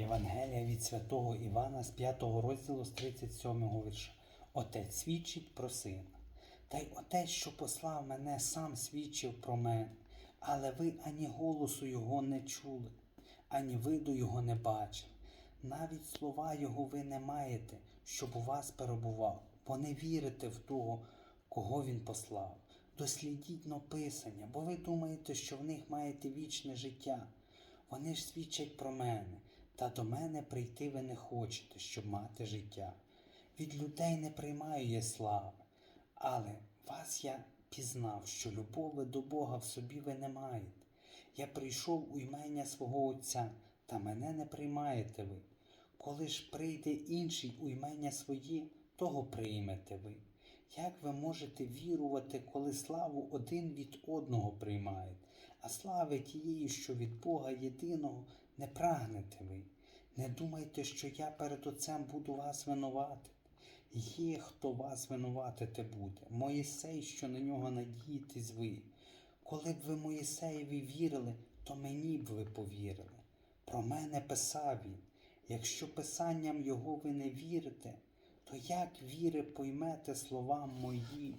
Євангелія від святого Івана з 5 розділу з 37 вірша. Отець свідчить про сина. Та й отець, що послав мене, сам свідчив про мене, але ви ані голосу його не чули, ані виду його не бачили. Навіть слова його ви не маєте, щоб у вас перебував, бо не вірите в того, кого він послав. Дослідіть написання, бо ви думаєте, що в них маєте вічне життя. Вони ж свідчать про мене, та до мене прийти ви не хочете, щоб мати життя. Від людей не приймаю я слави, але вас я пізнав, що любови до Бога в собі ви не маєте. Я прийшов у імення свого Отця, та мене не приймаєте ви. Коли ж прийде інший у імення своє, того приймете ви. Як ви можете вірувати, коли славу один від одного приймаєте, а слави тієї, що від Бога єдиного, не прагнете ви? Не думайте, що я перед Отцем буду вас винувати. Є, хто вас винуватити буде, Моїсей, що на нього надієтесь ви. Коли б ви Моїсеєві вірили, то мені б ви повірили. Про мене писав він. Якщо писанням його ви не вірите, то як віри поймете слова моїм?